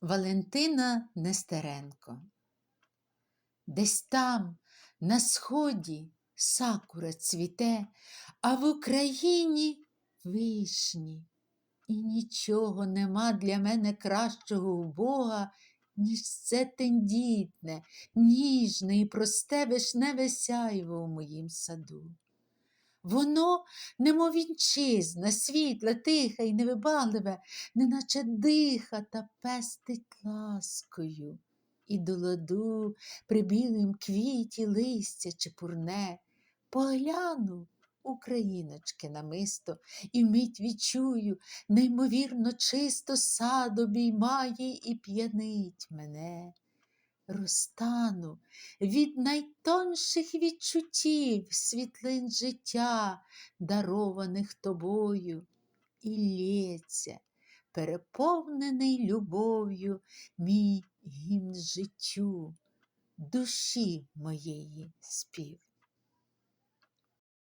Валентина Нестеренко. Десь там, на сході, сакура цвіте, а в Україні вишні. І нічого нема для мене кращого у Бога, ніж це тендітне, ніжне і просте вишневе сяйво у моїм саду. Воно, немов вінчизна, світле, тихе і невибагливе, неначе диха та пестить ласкою. І до ладу при білім квіті листя чепурне, погляну, україночки намисто, і вмить відчую, неймовірно чисто сад обіймає і п'янить мене. Розтану від найтонших відчуттів світлин життя, дарованих тобою, і лється, переповнений любов'ю мій гімн життю, душі моєї спів.